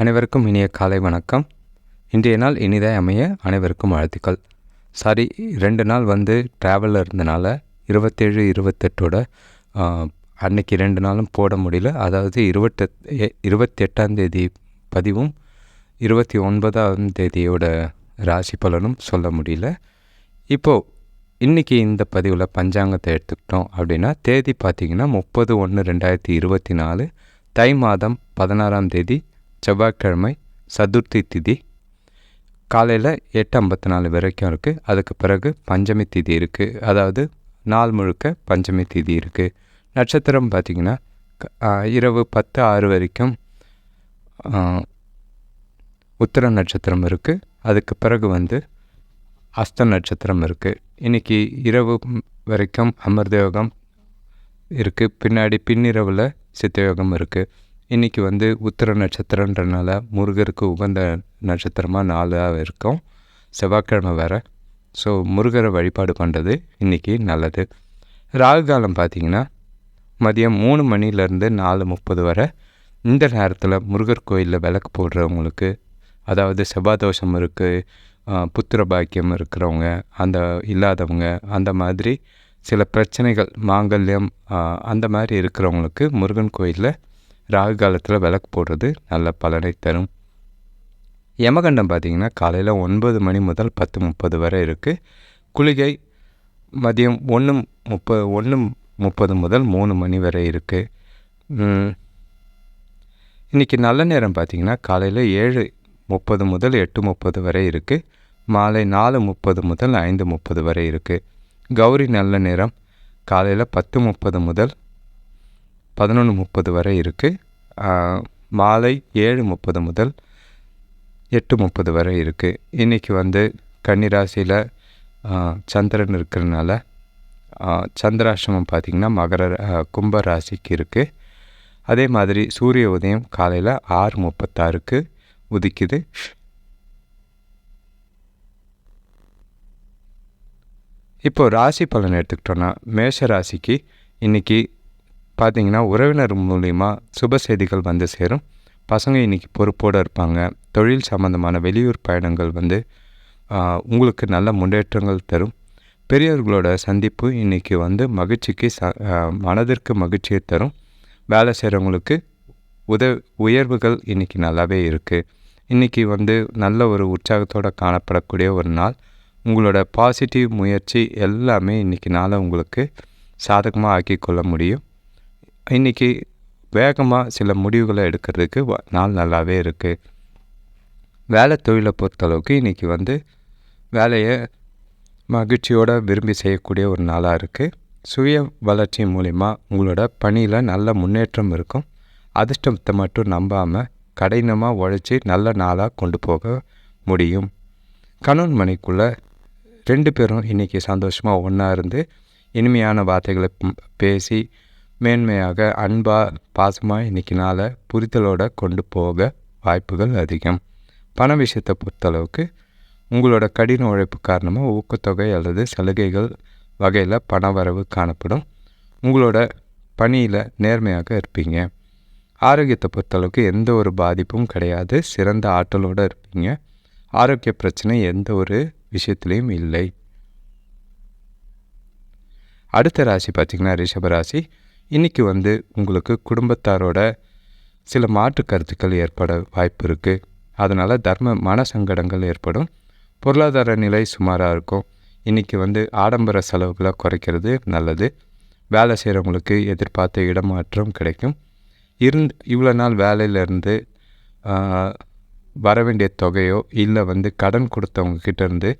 அனைவருக்கும் இனிய காலை வணக்கம். இன்றைய நாள் இனிதாய் அமைய அனைவருக்கும் வாழ்த்துக்கள். சாரி ரெண்டு நாள் வந்து ட்ராவலில் இருந்தனால இருபத்தேழு இருபத்தெட்டோட அன்னைக்கு ரெண்டு நாளும் போட முடியல. அதாவது இருபத்தெட் இருபத்தி எட்டாந்தேதி பதிவும் இருபத்தி ஒன்பதாம் தேதியோட ராசி பலனும் சொல்ல முடியல. இப்போது இன்றைக்கி இந்த பதிவில் பஞ்சாங்கத்தை எடுத்துக்கிட்டோம் அப்படின்னா தேதி பார்த்திங்கன்னா முப்பது ஒன்று ரெண்டாயிரத்தி இருபத்தி நாலு தை மாதம் பதினாறாம் தேதி செவ்வாய்க்கிழமை சதுர்த்தி திதி. காலையில் எட்டு ஐம்பத்தி நாலு வரைக்கும் இருக்குது அதுக்கு பிறகு பஞ்சமி திதி இருக்குது அதாவது நாள் முழுக்க பஞ்சமி திதி இருக்குது நட்சத்திரம் பார்த்திங்கன்னா இரவு பத்து ஆறு வரைக்கும் உத்திர நட்சத்திரம் இருக்குது அதுக்கு பிறகு வந்து அஸ்த நட்சத்திரம் இருக்குது இன்றைக்கி இரவு வரைக்கும் அமிர்தயோகம் இருக்குது பின்னாடி பின்னிரவில் சித்தயோகம் இருக்குது இன்றைக்கி வந்து உத்திர நட்சத்திரன்றனால முருகருக்கு உகந்த நட்சத்திரமாக நாளாக இருக்கும். செவ்வாய்க்கிழமை வேறு. ஸோ முருகரை வழிபாடு பண்ணுறது இன்றைக்கி நல்லது. ராகு காலம் பார்த்திங்கன்னா மதியம் மூணு மணிலேருந்து நாலு முப்பது வரை. இந்த நேரத்தில் முருகர் கோயிலில் விளக்கு போடுறவங்களுக்கு அதாவது செவ்வாதோஷம் இருக்குது புத்திர பாக்கியம் இருக்கிறவங்க அந்த இல்லாதவங்க அந்த மாதிரி சில பிரச்சனைகள் மாங்கல்யம் அந்த மாதிரி இருக்கிறவங்களுக்கு முருகன் கோயிலில் ராகு காலத்தில் விளக்கு போடுறது நல்ல பலனை தரும். யமகண்டம் பார்த்திங்கன்னா காலையில் ஒன்பது மணி முதல் பத்து முப்பது வரை இருக்குது குளிகை மதியம் ஒன்று முப்பது ஒன்று முப்பது முதல் மூணு மணி வரை இருக்குது இன்றைக்கி நல்ல நேரம் பார்த்திங்கன்னா காலையில் ஏழு முப்பது முதல் எட்டு முப்பது வரை இருக்குது மாலை நாலு முப்பது முதல் ஐந்து முப்பது வரை இருக்குது கௌரி நல்ல நேரம். காலையில் பத்து முப்பது முதல் பதினொன்று முப்பது வரை இருக்குது மாலை ஏழு முப்பது முதல் எட்டு முப்பது வரை இருக்குது இன்றைக்கி வந்து கன்னிராசியில் சந்திரன் இருக்கிறனால ஆ, சந்திராஷ்டமம் பார்த்திங்கன்னா மகர கும்ப ராசிக்கு இருக்குது அதே மாதிரி சூரிய உதயம் காலையில் ஆறு முப்பத்தாறுக்கு உதிக்குது. இப்போது ராசி பலன் எடுத்துக்கிட்டோன்னா மேஷ ராசிக்கு இன்றைக்கி பார்த்தீங்கன்னா உறவினர் மூலிமா சுப செய்திகள் வந்து சேரும். பசங்க இன்றைக்கி பொறுப்போடு இருப்பாங்க. தொழில் சம்மந்தமான வெளியூர் பயணங்கள் வந்து உங்களுக்கு நல்ல முன்னேற்றங்கள் தரும். பெரியவர்களோட சந்திப்பு இன்றைக்கி வந்து மகிழ்ச்சிக்கு ச மனதிற்கு மகிழ்ச்சியை தரும். வேலை செய்கிறவங்களுக்கு உத உயர்வுகள் இன்றைக்கி நல்லாவே இருக்குது இன்றைக்கி வந்து நல்ல ஒரு உற்சாகத்தோடு காணப்படக்கூடிய ஒரு நாள். உங்களோட பாசிட்டிவ் முயற்சி எல்லாமே இன்றைக்கி நாளை உங்களுக்கு சாதகமாக ஆக்கி கொள்ள முடியும். இன்றைக்கி வேகமாக சில முடிவுகளை எடுக்கிறதுக்கு வ- நாள் நல்லாவே இருக்குது வேலை தொழிலை பொறுத்தளவுக்கு இன்றைக்கி வந்து வேலையை மகிழ்ச்சியோடு விரும்பி செய்யக்கூடிய ஒரு நாளாக இருக்குது சுய வளர்ச்சி மூலிமா உங்களோட பணியில் நல்ல முன்னேற்றம் இருக்கும். அதிர்ஷ்டத்தை மட்டும் நம்பாமல் கடினமாக உழைச்சி நல்ல நாளாக கொண்டு போக முடியும். கணவன் மனைக்குள்ளே ரெண்டு பேரும் இன்றைக்கி சந்தோஷமாக ஒன்றா இருந்து இனிமையான வார்த்தைகளை பேசி மேன்மையாக அன்பாக பாசமாக இன்றைக்கி நாளை புரிதலோட கொண்டு போக வாய்ப்புகள் அதிகம். பண விஷயத்தை பொறுத்தளவுக்கு உங்களோட கடின உழைப்பு காரணமாக ஊக்கத்தொகை அல்லது சலுகைகள் வகையில் பண வரவு காணப்படும். உங்களோட பணியில் நேர்மையாக இருப்பீங்க. ஆரோக்கியத்தை பொறுத்தளவுக்கு எந்த ஒரு பாதிப்பும் கிடையாது. சிறந்த ஆற்றலோடு இருப்பீங்க. ஆரோக்கிய பிரச்சனை எந்த ஒரு விஷயத்துலேயும் இல்லை. அடுத்த ராசி பார்த்திங்கன்னா ரிஷபராசி இன்றைக்கி வந்து உங்களுக்கு குடும்பத்தாரோட சில மாற்று கருத்துக்கள் ஏற்பட வாய்ப்பு இருக்குது அதனால் தர்ம மன சங்கடங்கள் ஏற்படும். பொருளாதார நிலை சுமாராக இருக்கும். இன்றைக்கி வந்து ஆடம்பர செலவுகளை குறைக்கிறது நல்லது. வேலை செய்கிறவங்களுக்கு எதிர்பார்த்த இடமாற்றம் கிடைக்கும். இருந் இவ்வளோ நாள் வேலையிலேருந்து வர வேண்டிய தொகையோ இல்லை வந்து கடன் கொடுத்தவங்க இருந்து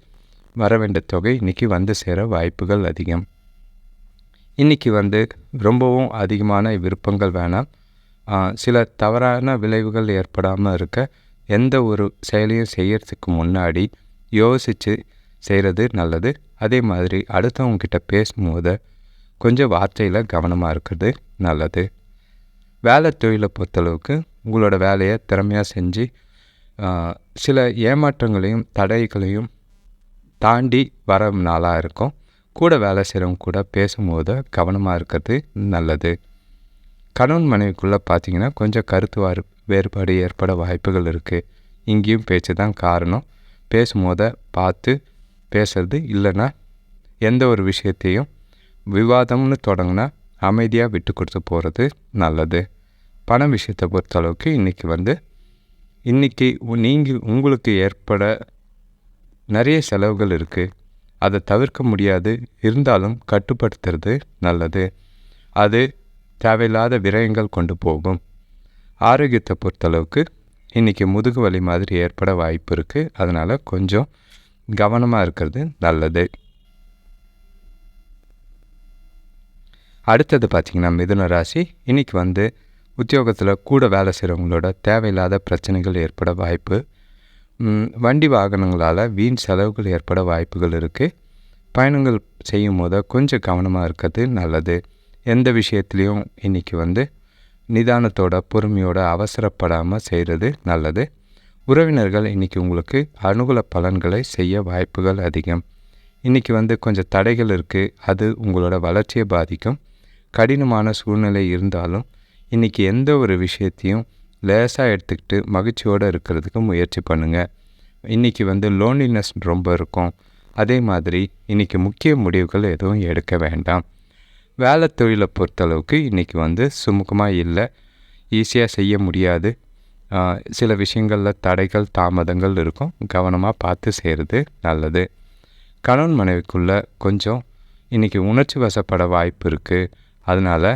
வர வேண்டிய தொகை இன்றைக்கி வந்து சேர வாய்ப்புகள் அதிகம். இன்றைக்கி வந்து ரொம்பவும் அதிகமான விருப்பங்கள் வேணாம். சில தவறான விளைவுகள் ஏற்படாமல் இருக்க எந்த ஒரு செயலையும் செய்கிறதுக்கு முன்னாடி யோசித்து செய்கிறது நல்லது. அதே மாதிரி அடுத்தவங்க கிட்ட பேசும்போது கொஞ்சம் வார்த்தையில் கவனமாக இருக்கிறது நல்லது. வேலை தொழிலை பொறுத்தளவுக்கு உங்களோட வேலையை திறமையாக செஞ்சு சில ஏமாற்றங்களையும் தடைகளையும் தாண்டி வர நாளாக இருக்கும். கூட வேலை செய்கிறவங்க கூட பேசும்போது கவனமாக இருக்கிறது நல்லது. கணவன் மனைவிக்குள்ளே பார்த்தீங்கன்னா கொஞ்சம் கருத்து வாரு வேறுபாடு ஏற்பட வாய்ப்புகள் இருக்குது இங்கேயும் பேச்சு தான் காரணம். பேசும்போது பார்த்து பேசுறது இல்லைன்னா எந்த ஒரு விஷயத்தையும் விவாதம்னு தொடங்கினா அமைதியாக விட்டு கொடுத்து போகிறது நல்லது. பண விஷயத்தை பொறுத்தளவுக்கு இன்றைக்கி வந்து இன்றைக்கி நீங்கள் உங்களுக்கு ஏற்பட நிறைய செலவுகள் இருக்குது அதை தவிர்க்க முடியாது. இருந்தாலும் கட்டுப்படுத்துறது நல்லது. அது தேவையில்லாத விரயங்கள் கொண்டு போகும். ஆரோக்கியத்தை பொறுத்தளவுக்கு இன்றைக்கி முதுகு வலி மாதிரி ஏற்பட வாய்ப்பு இருக்குது அதனால் கொஞ்சம் கவனமாக இருக்கிறது நல்லது. அடுத்தது பார்த்திங்கன்னா மிதுன ராசி. இன்றைக்கி வந்து உத்தியோகத்தில் கூட வேலை செய்கிறவங்களோட தேவையில்லாத பிரச்சனைகள் ஏற்பட வாய்ப்பு வண்டி வாகனங்களால் வீண் செலவுகள் ஏற்பட வாய்ப்புகள் இருக்குது பயணங்கள் செய்யும் போது கொஞ்சம் கவனமாக இருக்கிறது நல்லது. எந்த விஷயத்துலேயும் இன்றைக்கி வந்து நிதானத்தோட பொறுமையோட அவசரப்படாமல் செய்கிறது நல்லது. உறவினர்கள் இன்றைக்கி உங்களுக்கு அனுகூல பலன்களை செய்ய வாய்ப்புகள் அதிகம். இன்றைக்கி வந்து கொஞ்சம் தடைகள் இருக்குது அது உங்களோட வளர்ச்சியை பாதிக்கும். கடினமான சூழ்நிலை இருந்தாலும் இன்றைக்கி எந்த ஒரு விஷயத்தையும் லேசாக எடுத்துக்கிட்டு மகிழ்ச்சியோடு இருக்கிறதுக்கு முயற்சி பண்ணுங்கள் இன்றைக்கி வந்து லோன்லினஸ் ரொம்ப இருக்கும். அதே மாதிரி இன்றைக்கி முக்கிய முடிவுகள் எதுவும் எடுக்க வேண்டாம். வேலை தொழிலை பொறுத்தளவுக்கு இன்றைக்கி வந்து சுமூகமாக இல்லை. ஈஸியாக செய்ய முடியாது. சில விஷயங்களில் தடைகள் தாமதங்கள் இருக்கும். கவனமாக பார்த்து செய்கிறது நல்லது. கணவன் மனைவிக்குள்ளே கொஞ்சம் இன்றைக்கி உணர்ச்சி வசப்பட வாய்ப்பு இருக்குது அதனால்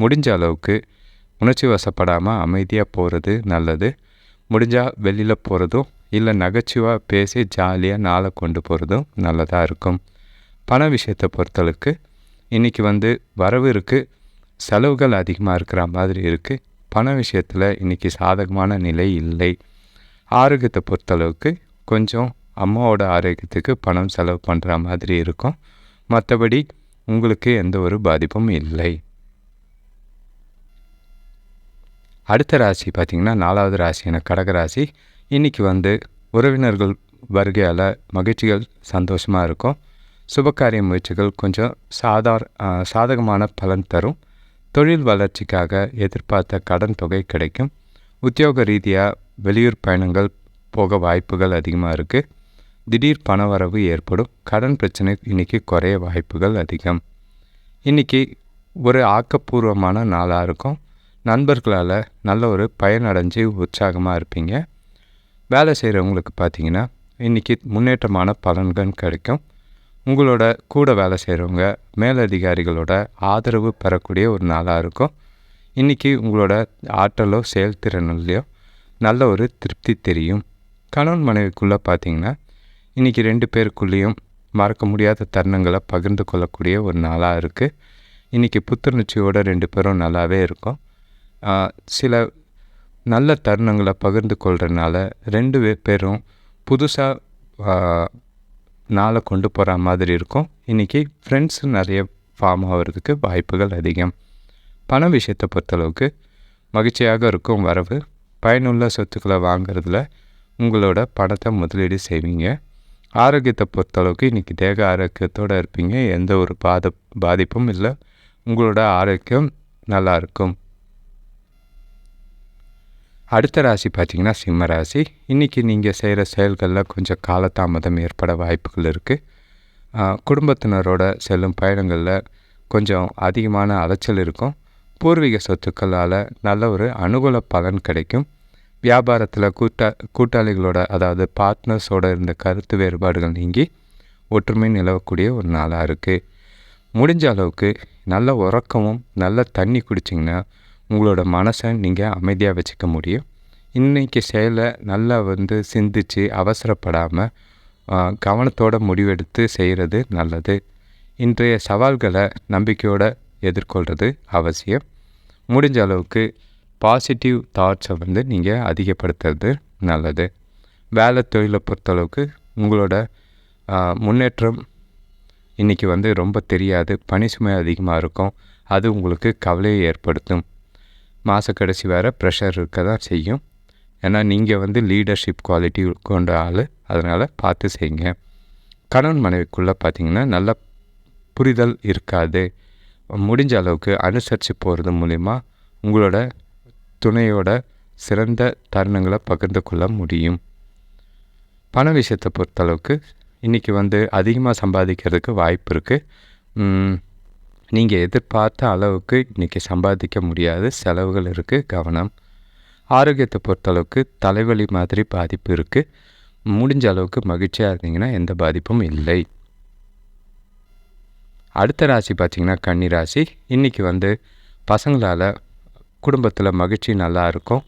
முடிஞ்ச அளவுக்கு உணர்ச்சி வசப்படாமல் அமைதியாக போகிறது நல்லது. முடிஞ்சால் வெளியில் போகிறதும் இல்லை நகைச்சுவாக பேசி ஜாலியாக நாளை கொண்டு போகிறதும் நல்லதாக இருக்கும். பண விஷயத்தை பொறுத்தளவுக்கு இன்றைக்கி வந்து வரவு இருக்குது செலவுகள் அதிகமாக இருக்கிற மாதிரி இருக்குது பண விஷயத்தில் இன்றைக்கி சாதகமான நிலை இல்லை. ஆரோக்கியத்தை பொறுத்தளவுக்கு கொஞ்சம் அம்மாவோட ஆரோக்கியத்துக்கு பணம் செலவு பண்ணுற மாதிரி இருக்கும். மற்றபடி உங்களுக்கு எந்த ஒரு பாதிப்பும் இல்லை. அடுத்த ராசி பார்த்திங்கன்னா நாலாவது ராசியான கடகராசி இன்றைக்கி வந்து உறவினர்கள் வருகையால் மகிழ்ச்சிகள் சந்தோஷமாக இருக்கும். சுபகாரிய முயற்சிகள் கொஞ்சம் சாதார் சாதகமான பலன் தரும். தொழில் வளர்ச்சிக்காக எதிர்பார்த்த கடன் தொகை கிடைக்கும். உத்தியோக ரீதியாக வெளியூர் பயணங்கள் போக வாய்ப்புகள் அதிகமாக இருக்குது திடீர் பணவரவு ஏற்படும். கடன் பிரச்சனை இன்றைக்கி குறைய வாய்ப்புகள் அதிகம். இன்றைக்கி ஒரு ஆக்கப்பூர்வமான நாளாக இருக்கும். நண்பர்களால் நல்ல ஒரு பயனடைஞ்சு உற்சாகமாக இருப்பீங்க. வேலை செய்கிறவங்களுக்கு பார்த்தீங்கன்னா இன்றைக்கி முன்னேற்றமான பலன்கள் கிடைக்கும். உங்களோட கூட வேலை செய்கிறவங்க மேலதிகாரிகளோட ஆதரவு பெறக்கூடிய ஒரு நாளாக இருக்கும். இன்றைக்கி உங்களோட ஆற்றலோ செயல்திறனிலையோ நல்ல ஒரு திருப்தி தெரியும். கணவன் மனைவிக்குள்ளே பார்த்தீங்கன்னா இன்றைக்கி ரெண்டு பேருக்குள்ளேயும் மறக்க முடியாத தருணங்களை பகிர்ந்து கொள்ளக்கூடிய ஒரு நாளாக இருக்குது இன்றைக்கி புத்துணர்ச்சியோடு ரெண்டு பேரும் நல்லாவே இருக்கும். சில நல்ல தருணங்களை பகிர்ந்து கொள்கிறதுனால ரெண்டு பேரும் புதுசாக நாளை கொண்டு போகிற மாதிரி இருக்கும். இன்றைக்கி ஃப்ரெண்ட்ஸ் நிறைய ஃபார்ம் ஆகிறதுக்கு வாய்ப்புகள் அதிகம். பண விஷயத்தை பொறுத்தளவுக்கு மகிழ்ச்சியாக இருக்கும் வரவு. பயனுள்ள சொத்துக்களை வாங்கிறதுல உங்களோட பணத்தை முதலீடு செய்வீங்க. ஆரோக்கியத்தை பொறுத்தளவுக்கு இன்றைக்கி தேக ஆரோக்கியத்தோடு இருப்பீங்க. எந்த ஒரு பாத பாதிப்பும் இல்லை. உங்களோட ஆரோக்கியம் நல்லாயிருக்கும் அடுத்த ராசி பார்த்திங்கன்னா சிம்ம ராசி. இன்றைக்கி நீங்கள் செய்கிற செயல்களில் கொஞ்சம் காலதாமதம் ஏற்பட வாய்ப்புகள் இருக்குது குடும்பத்தினரோட செல்லும் பயணங்களில் கொஞ்சம் அதிகமான அலைச்சல் இருக்கும். பூர்வீக சொத்துக்களால் நல்ல ஒரு அனுகூல பலன் கிடைக்கும். வியாபாரத்தில் கூட்டா கூட்டாளிகளோட அதாவது பார்ட்னர்ஸோட இருந்த கருத்து வேறுபாடுகள் நீங்கி ஒற்றுமை நிலவக்கூடிய ஒரு நாளாக இருக்குது முடிஞ்ச அளவுக்கு நல்ல உறக்கமும் நல்ல தண்ணி குடிச்சிங்கன்னா உங்களோட மனசை நீங்கள் அமைதியாக வச்சுக்க முடியும். இன்றைக்கி செயலை நல்லா வந்து சிந்தித்து அவசரப்படாமல் கவனத்தோட முடிவெடுத்து செய்கிறது நல்லது. இன்றைய சவால்களை நம்பிக்கையோடு எதிர்கொள்கிறது அவசியம். முடிஞ்ச அளவுக்கு பாசிட்டிவ் தாட்ஸை வந்து நீங்கள் அதிகப்படுத்துறது நல்லது. வேலை தொழிலை பொறுத்தளவுக்கு உங்களோட முன்னேற்றம் இன்றைக்கி வந்து ரொம்ப தெரியாது. பனி சுமை அதிகமாக இருக்கும். அது உங்களுக்கு கவலையை ஏற்படுத்தும். மாத கடைசி வேறு ப்ரெஷர் இருக்க தான் செய்யும். ஏன்னா நீங்கள் வந்து லீடர்ஷிப் குவாலிட்டி கொண்ட ஆள். அதனால் பார்த்து செய்யுங்க. கணவன் மனைவிக்குள்ளே பார்த்திங்கன்னா நல்ல புரிதல் இருக்காது. முடிஞ்ச அளவுக்கு அனுசரித்து போகிறது மூலிமா உங்களோட துணையோட சிறந்த தருணங்களை பகிர்ந்து கொள்ள முடியும். பண விஷயத்தை பொறுத்தளவுக்கு இன்றைக்கி வந்து அதிகமாக சம்பாதிக்கிறதுக்கு வாய்ப்பு இருக்குது நீங்கள் எதிர்பார்த்த அளவுக்கு இன்றைக்கி சம்பாதிக்க முடியாத செலவுகள் இருக்குது கவனம். ஆரோக்கியத்தை பொறுத்தளவுக்கு தலைவலி மாதிரி பாதிப்பு இருக்குது முடிஞ்ச அளவுக்கு மகிழ்ச்சியாக இருந்தீங்கன்னா எந்த பாதிப்பும் இல்லை. அடுத்த ராசி பார்த்திங்கன்னா கன்னி ராசி. இன்றைக்கி வந்து பசங்களால் குடும்பத்தில் மகிழ்ச்சி நல்லா இருக்கும்.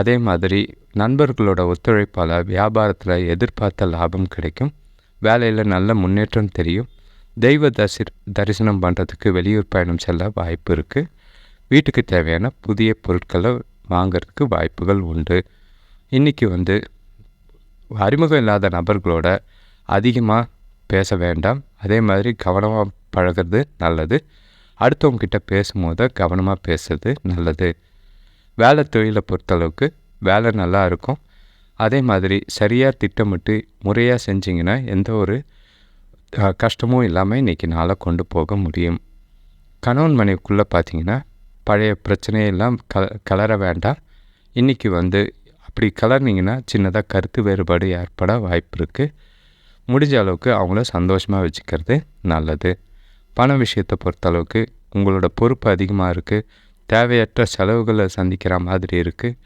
அதே மாதிரி நண்பர்களோட ஒத்துழைப்பால் வியாபாரத்தில் எதிர்பார்த்த லாபம் கிடைக்கும். வேலையில் நல்ல முன்னேற்றம் தெரியும். தெய்வ தசிர் தரிசனம் பண்ணுறதுக்கு வெளியூர் பயணம் செல்ல வாய்ப்பு இருக்குது வீட்டுக்கு தேவையான புதிய பொருட்களை வாங்கிறதுக்கு வாய்ப்புகள் உண்டு. இன்றைக்கி வந்து அறிமுகம் இல்லாத நபர்களோட அதிகமாக பேச வேண்டாம். அதே மாதிரி கவனமாக பழகிறது நல்லது. அடுத்தவங்கக்கிட்ட பேசும்போது கவனமாக பேசுறது நல்லது. வேலை தொழிலை பொறுத்தளவுக்கு வேலை நல்லா இருக்கும். அதே மாதிரி சரியாக திட்டமிட்டு முறையாக செஞ்சிங்கன்னா எந்த ஒரு கஷ்டமும் இல்லாமல் இன்றைக்கி நாளை கொண்டு போக முடியும். கணவன் மனைவிக்குள்ளே பார்த்தீங்கன்னா பழைய பிரச்சனையெல்லாம் க கலர வேண்டாம். இன்றைக்கி வந்து அப்படி கலர்னிங்கன்னா சின்னதாக கருத்து வேறுபாடு ஏற்பட வாய்ப்பு இருக்குது முடிஞ்ச அளவுக்கு அவங்கள சந்தோஷமாக வச்சுக்கிறது நல்லது. பண விஷயத்தை பொறுத்தளவுக்கு உங்களோட பொறுப்பு அதிகமாக இருக்குது தேவையற்ற செலவுகளை சந்திக்கிற மாதிரி இருக்குது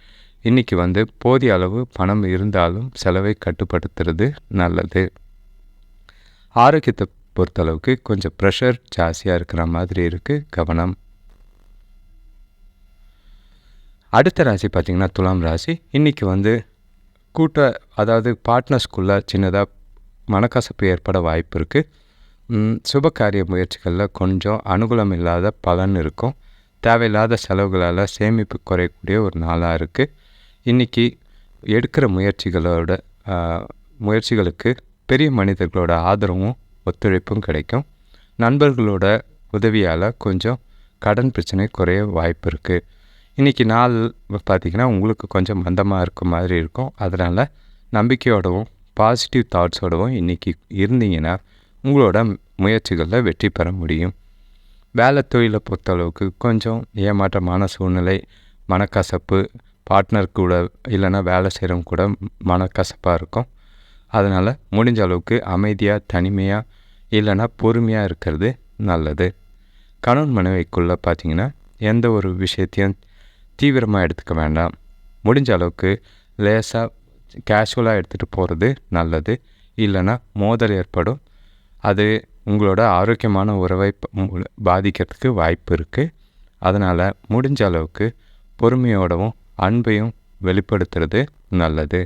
இன்றைக்கி வந்து போதிய அளவு பணம் இருந்தாலும் செலவை கட்டுப்படுத்துறது நல்லது. ஆரோக்கியத்தை பொறுத்தளவுக்கு கொஞ்சம் ப்ரெஷர் ஜாஸ்தியாக இருக்கிற மாதிரி இருக்குது கவனம். அடுத்த ராசி பார்த்திங்கன்னா துலாம் ராசி. இன்றைக்கி வந்து கூட்ட அதாவது பார்ட்னர்ஸ்குள்ளே சின்னதாக மனக்கசப்பு ஏற்பட வாய்ப்பு இருக்குது சுபகாரிய முயற்சிகளில் கொஞ்சம் அனுகூலம் இல்லாத பலன் இருக்கும். தேவையில்லாத செலவுகளால் சேமிப்பு குறையக்கூடிய ஒரு நாளாக இருக்குது இன்றைக்கி எடுக்கிற முயற்சிகளோட முயற்சிகளுக்கு பெரிய மனிதர்களோட ஆதரவும் ஒத்துழைப்பும் கிடைக்கும். நண்பர்களோட உதவியால் கொஞ்சம் கடன் பிரச்சனை குறைய வாய்ப்பு இருக்குது இன்றைக்கி நாள் பார்த்திங்கன்னா உங்களுக்கு கொஞ்சம் மந்தமாக இருக்க மாதிரி இருக்கும். அதனால் நம்பிக்கையோடவும் பாசிட்டிவ் தாட்ஸோடவும் இன்றைக்கி இருந்தீங்கன்னா உங்களோட முயற்சிகளில் வெற்றி பெற முடியும். வேலை தொழிலை பொறுத்தளவுக்கு கொஞ்சம் ஏமாற்றமான சூழ்நிலை மனக்கசப்பு பார்ட்னர் கூட இல்லைன்னா வேலை செய்கிறவங்க கூட மனக்கசப்பாக இருக்கும். அதனால் முடிஞ்ச அளவுக்கு அமைதியாக தனிமையாக இல்லைன்னா பொறுமையாக இருக்கிறது நல்லது. கணவன் மனைவிக்குள்ளே பார்த்திங்கன்னா எந்த ஒரு விஷயத்தையும் தீவிரமாக எடுத்துக்க வேண்டாம். முடிஞ்ச அளவுக்கு லேசாக கேஷுவலாக எடுத்துகிட்டு போகிறது நல்லது. இல்லைன்னா மோதல் ஏற்படும். அது உங்களோட ஆரோக்கியமான உறவை பாதிக்கிறதுக்கு வாய்ப்பு இருக்குது அதனால் முடிஞ்ச அளவுக்கு பொறுமையோடவும் அன்பையும் வெளிப்படுத்துறது நல்லது.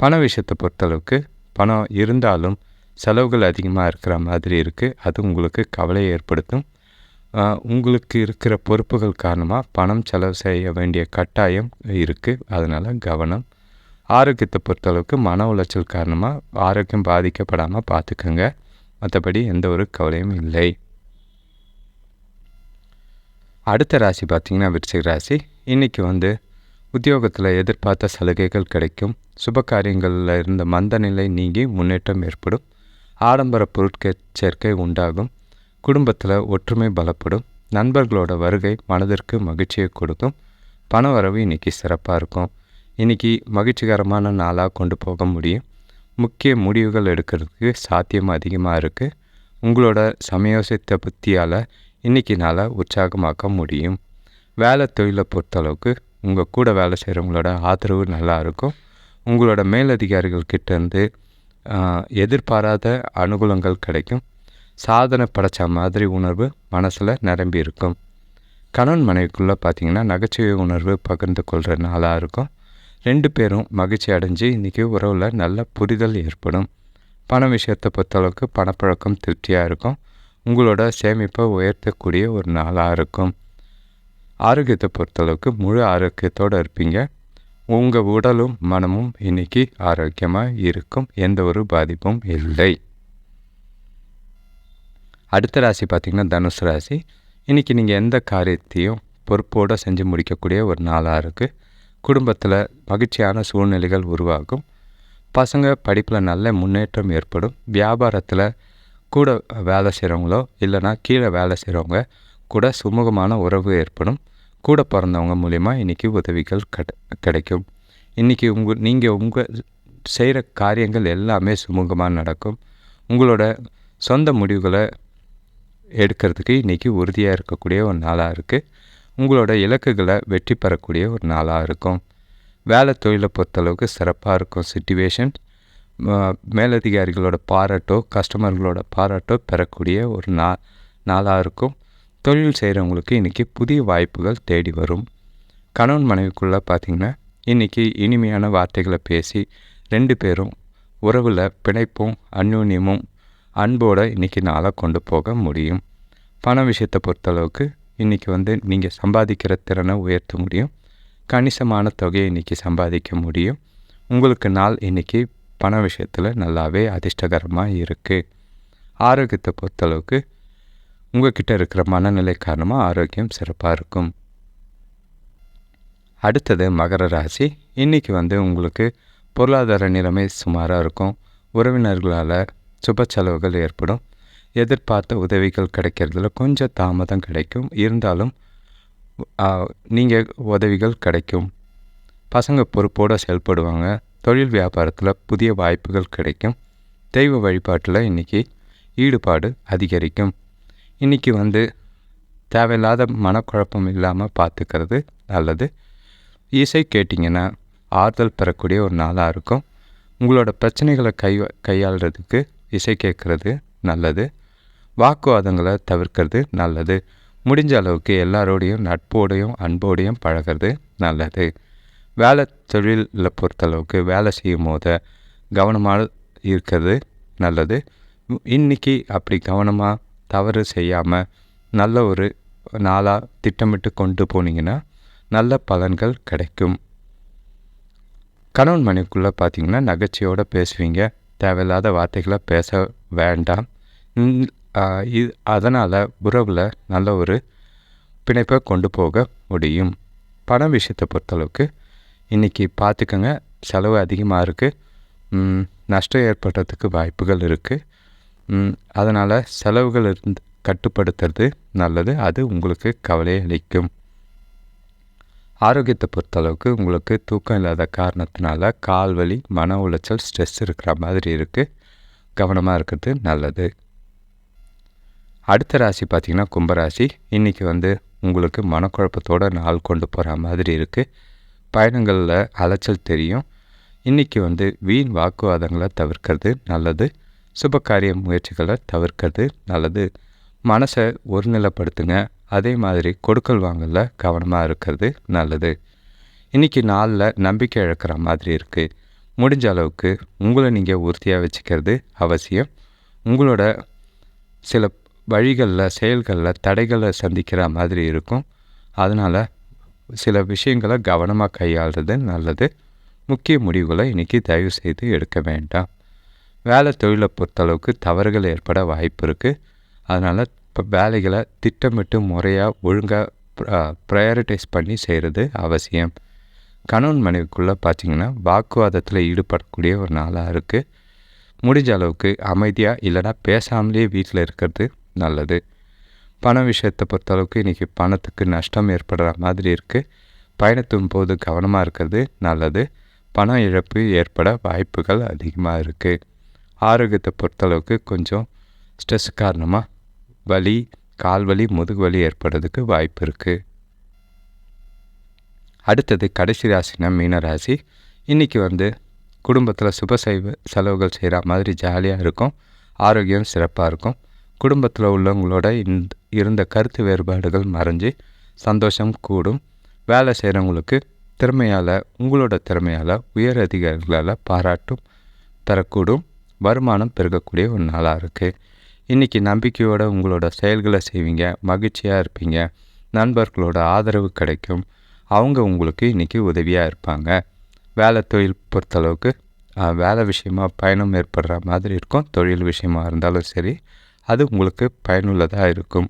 பண விஷயத்தை பொறுத்தளவுக்கு பணம் இருந்தாலும் செலவுகள் அதிகமாக இருக்கிற மாதிரி இருக்குது அது உங்களுக்கு கவலையை ஏற்படுத்தும். உங்களுக்கு இருக்கிற பொறுப்புகள் காரணமாக பணம் செலவு செய்ய வேண்டிய கட்டாயம் இருக்குது அதனால் கவனம். ஆரோக்கியத்தை பொறுத்தளவுக்கு மன உளைச்சல் காரணமாக ஆரோக்கியம் பாதிக்கப்படாமல் பார்த்துக்கோங்க மற்றபடி எந்த ஒரு கவலையும் இல்லை. அடுத்த ராசி பார்த்திங்கன்னா விருச்சிக ராசி. இன்றைக்கி வந்து உத்தியோகத்தில் எதிர்பார்த்த சலுகைகள் கிடைக்கும். சுப காரியங்களில் இருந்த மந்த நிலை நீங்கி முன்னேற்றம் ஏற்படும். ஆடம்பர பொருட்கள் சேர்க்கை உண்டாகும். குடும்பத்தில் ஒற்றுமை பலப்படும். நண்பர்களோட வருகை மனதிற்கு மகிழ்ச்சியை கொடுக்கும். பண வரவு இன்றைக்கி சிறப்பாக இருக்கும். இன்றைக்கி மகிழ்ச்சிகரமான நாளாக கொண்டு போக முடியும். முக்கிய முடிவுகள் எடுக்கிறதுக்கு சாத்தியம் அதிகமாக இருக்குது உங்களோட சமயோசித்த புத்தியால் இன்றைக்கி நாளாக உற்சாகமாக்க முடியும். வேலை தொழிலை பொறுத்தளவுக்கு உங்கள் கூட வேலை செய்கிறவங்களோட ஆதரவு நல்லாயிருக்கும் உங்களோட மேலதிகாரிகள்கிட்டேருந்து எதிர்பாராத அனுகூலங்கள் கிடைக்கும். சாதனை படைத்த மாதிரி உணர்வு மனசில் நிரம்பி இருக்கும். கணவன் மனைவிக்குள்ளே பார்த்திங்கன்னா நகைச்சுவை உணர்வு பகிர்ந்து கொள்கிற நாளாக இருக்கும். ரெண்டு பேரும் மகிழ்ச்சி அடைஞ்சு இன்றைக்கி உறவில் நல்ல புரிதல் ஏற்படும். பண விஷயத்தை பொறுத்தளவுக்கு பணப்பழக்கம் திருப்தியாக இருக்கும். உங்களோட சேமிப்பை உயர்த்தக்கூடிய ஒரு நாளாக இருக்கும். ஆரோக்கியத்தை பொறுத்தளவுக்கு முழு ஆரோக்கியத்தோடு இருப்பீங்க. உங்கள் உடலும் மனமும் இன்றைக்கி ஆரோக்கியமாக இருக்கும். எந்த ஒரு பாதிப்பும் இல்லை. அடுத்த ராசி பார்த்திங்கன்னா தனுசு ராசி. இன்றைக்கி நீங்கள் எந்த காரியத்தையும் பொறுப்போடு செஞ்சு முடிக்கக்கூடிய ஒரு நாளாக இருக்குது குடும்பத்தில் மகிழ்ச்சியான சூழ்நிலைகள் உருவாகும். பசங்க படிப்பில் நல்ல முன்னேற்றம் ஏற்படும். வியாபாரத்தில் கூட வேலை செய்கிறவங்களோ இல்லைனா கீழே வேலை செய்கிறவங்க கூட சுமூகமான உறவு ஏற்படும். கூட பிறந்தவங்க மூலிமா இன்றைக்கி உதவிகள் கட கிடைக்கும். இன்றைக்கி உங்கள் நீங்கள் உங்கள் செய்கிற காரியங்கள் எல்லாமே சுமூகமாக நடக்கும். உங்களோட சொந்த முடிவுகளை எடுக்கிறதுக்கு இன்றைக்கி உறுதியாக இருக்கக்கூடிய ஒரு நாளாக இருக்குது உங்களோட இலக்குகளை வெற்றி பெறக்கூடிய ஒரு நாளாக இருக்கும். வேலை தொழிலை பொறுத்தளவுக்கு சிறப்பாக இருக்கும். சுச்சுவேஷன் மேலதிகாரிகளோட பாராட்டோ கஸ்டமர்களோட பாராட்டோ பெறக்கூடிய ஒரு நா நாளாக இருக்கும். தொழில் செய்கிறவங்களுக்கு இன்றைக்கி புதிய வாய்ப்புகள் தேடி வரும். கணவன் மனைவிக்குள்ளே பார்த்திங்கன்னா இன்றைக்கி இனிமையான வார்த்தைகளை பேசி ரெண்டு பேரும் உறவில் பிணைப்பும் அந்யோன்யமும் அன்போடு இன்றைக்கி நாளாக கொண்டு போக முடியும். பண விஷயத்தை பொறுத்தளவுக்கு இன்றைக்கி வந்து நீங்கள் சம்பாதிக்கிற திறனை உயர்த்த முடியும். கணிசமான தொகையை இன்றைக்கி சம்பாதிக்க முடியும். உங்களுக்கு நாள் இன்றைக்கி பண விஷயத்தில் நல்லாவே அதிர்ஷ்டகரமாக இருக்குது ஆரோக்கியத்தை பொறுத்தளவுக்கு உங்ககிட்ட இருக்கிற மனநிலை காரணமாக ஆரோக்கியம் சிறப்பாக இருக்கும். அடுத்தது மகர ராசி. இன்றைக்கி வந்து உங்களுக்கு பொருளாதார நிலைமை சுமாராக இருக்கும். உறவினர்களால் சுப செலவுகள் ஏற்படும். எதிர்பார்த்த உதவிகள் கிடைக்கிறதுல கொஞ்சம் தாமதம் கிடைக்கும். இருந்தாலும் நீங்கள் உதவிகள் கிடைக்கும். பசங்க பொறுப்போடு செயல்படுவாங்க. தொழில் வியாபாரத்தில் புதிய வாய்ப்புகள் கிடைக்கும். தெய்வ வழிபாட்டில் இன்றைக்கி ஈடுபாடு அதிகரிக்கும். இன்றைக்கி வந்து தேவையில்லாத மனக்குழப்பம் இல்லாமல் பார்த்துக்கிறது நல்லது. இசை கேட்டிங்கன்னா ஆறுதல் பெறக்கூடிய ஒரு நாளாக இருக்கும். உங்களோட பிரச்சனைகளை கை கையாளுறதுக்கு இசை கேட்குறது நல்லது. வாக்குவாதங்களை தவிர்க்கிறது நல்லது. முடிஞ்ச அளவுக்கு எல்லாரோடையும் நட்போடையும் அன்போடையும் பழகிறது நல்லது. வேலை தொழிலில் பொறுத்தளவுக்கு வேலை செய்யும் போது கவனமாக இருக்கிறது நல்லது. இன்றைக்கி அப்படி கவனமாக தவறு செய்யாமல் நல்ல ஒரு நாளாக திட்டமிட்டு கொண்டு போனீங்கன்னா நல்ல பலன்கள் கிடைக்கும். கணவன் மனைவிக்குள்ளே பார்த்தீங்கன்னா நகைச்சியோடு பேசுவீங்க. தேவையில்லாத வார்த்தைகளை பேச வேண்டாம். இது அதனால் உறவில் நல்ல ஒரு பிணைப்பை கொண்டு போக முடியும். பண விஷயத்தை பொறுத்தளவுக்கு இன்றைக்கி பார்த்துக்கோங்க செலவு அதிகமாக இருக்குது நஷ்டம் ஏற்படுறதுக்கு வாய்ப்புகள் இருக்குது அதனால் செலவுகள் இருந்து கட்டுப்படுத்துறது நல்லது. அது உங்களுக்கு கவலையை அளிக்கும். ஆரோக்கியத்தை பொறுத்தளவுக்கு உங்களுக்கு தூக்கம் இல்லாத காரணத்தினால கால் வலி மன உளைச்சல் ஸ்ட்ரெஸ் இருக்கிற மாதிரி இருக்குது கவனமாக இருக்கிறது நல்லது. அடுத்த ராசி பார்த்திங்கன்னா கும்பராசி. இன்றைக்கி வந்து உங்களுக்கு மனக்குழப்பத்தோடு நாள் கொண்டு போகிற மாதிரி இருக்குது பயணங்களில் அலைச்சல் தெரியும். இன்றைக்கி வந்து வீண் வாக்குவாதங்களை தவிர்க்கிறது நல்லது. சுபகாரிய முயற்சிகளை தவிர்க்கிறது நல்லது. மனசை ஒருநிலைப்படுத்துங்க. அதே மாதிரி கொடுக்கல் வாங்கல கவனமாக இருக்கிறது நல்லது. இன்றைக்கி நாளில் நம்பிக்கை இழக்கிற மாதிரி இருக்குது முடிஞ்ச அளவுக்கு உங்களை நீங்கள் உறுதியாக வச்சுக்கிறது அவசியம். உங்களோட சில வழிகளில் செயல்களில் தடைகளை சந்திக்கிற மாதிரி இருக்கும். அதனால் சில விஷயங்களை கவனமாக கையாளுறது நல்லது. முக்கிய முடிவுகளை இன்றைக்கி தயவு செய்து எடுக்க வேண்டாம். வேலை தொழிலை பொறுத்தளவுக்கு தவறுகள் ஏற்பட வாய்ப்பு இருக்குது அதனால் இப்போ வேலைகளை திட்டமிட்டு முறையாக ஒழுங்காக ப்ரையாரிட்டைஸ் பண்ணி செய்கிறது அவசியம். கணவன் மனைவிக்குள்ளே பார்த்திங்கன்னா வாக்குவாதத்தில் ஈடுபடக்கூடிய ஒரு நாளாக இருக்குது முடிஞ்ச அளவுக்கு அமைதியாக இல்லைனா பேசாமலே வீட்டில் இருக்கிறது நல்லது. பண விஷயத்தை பொறுத்தளவுக்கு இன்றைக்கி பணத்துக்கு நஷ்டம் ஏற்படுற மாதிரி இருக்குது பயணத்தும் போது கவனமாக இருக்கிறது நல்லது. பண இழப்பு ஏற்பட வாய்ப்புகள் அதிகமாக இருக்குது ஆரோக்கியத்தை பொறுத்தளவுக்கு கொஞ்சம் ஸ்ட்ரெஸ் காரணமாக வலி கால் வலி முதுகு வலி ஏற்படுறதுக்கு வாய்ப்பு இருக்குது அடுத்தது கடைசி ராசினா மீன ராசி. இன்றைக்கி வந்து குடும்பத்தில் சுப செய்வ செலவுகள் செய்கிற மாதிரி ஜாலியாக இருக்கும். ஆரோக்கியம் சிறப்பாக இருக்கும். குடும்பத்தில் உள்ளவங்களோட இந்த இருந்த கருத்து வேறுபாடுகள் மறைஞ்சு சந்தோஷம் கூடும். வேலை செய்கிறவங்களுக்கு திறமையால் உங்களோட திறமையால் உயர் அதிகாரிகளால் பாராட்டும் பெறக்கூடும் வருமானம் பெருகக்கூடிய ஒரு நாளாக இருக்குது இன்றைக்கி நம்பிக்கையோடு உங்களோட செயல்களை செய்வீங்க மகிழ்ச்சியாக இருப்பீங்க நண்பர்களோட ஆதரவு கிடைக்கும் அவங்க உங்களுக்கு இன்றைக்கி உதவியாக இருப்பாங்க. வேலை தொழில் பொறுத்தளவுக்கு வேலை விஷயமாக பயணம் ஏற்படுற மாதிரி இருக்கும். தொழில் விஷயமாக இருந்தாலும் சரி அது உங்களுக்கு பயனுள்ளதாக இருக்கும்.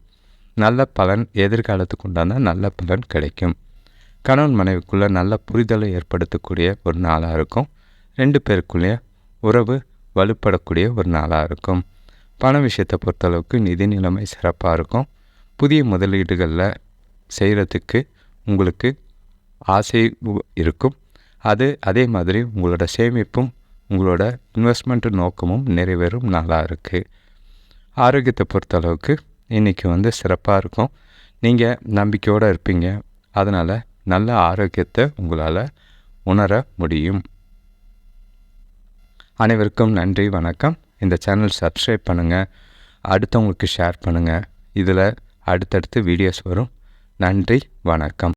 நல்ல பலன் எதிர்காலத்துக்கு உண்டான நல்ல பலன் கிடைக்கும். கணவன் மனைவிக்குள்ளே நல்ல புரிதலை ஏற்படுத்தக்கூடிய ஒரு நாளாக இருக்கும். ரெண்டு பேருக்குள்ளேயே உறவு வலுப்படக்கூடிய ஒரு நாளாக இருக்கும். பண விஷயத்தை பொறுத்தளவுக்கு நிதி நிலைமை சிறப்பாக இருக்கும். புதிய முதலீடுகளில் செய்கிறதுக்கு உங்களுக்கு ஆசை இருக்கும். அது அதே மாதிரி உங்களோட சேமிப்பும் உங்களோட இன்வெஸ்ட்மெண்ட் நோக்கமும் நிறைவேறும் நாளாக இருக்குது ஆரோக்கியத்தை பொறுத்தளவுக்கு இன்றைக்கி வந்து சிறப்பாக இருக்கும். நீங்கள் நம்பிக்கையோடு இருப்பீங்க. அதனால் நல்ல ஆரோக்கியத்தை உங்களால் உணர முடியும். அனைவருக்கும் நன்றி வணக்கம். இந்த சேனல் சப்ஸ்கிரைப் பண்ணுங்கள் அடுத்தவங்களுக்கு ஷேர் பண்ணுங்கள் இதில் அடுத்தடுத்து வீடியோஸ் வரும். நன்றி வணக்கம்.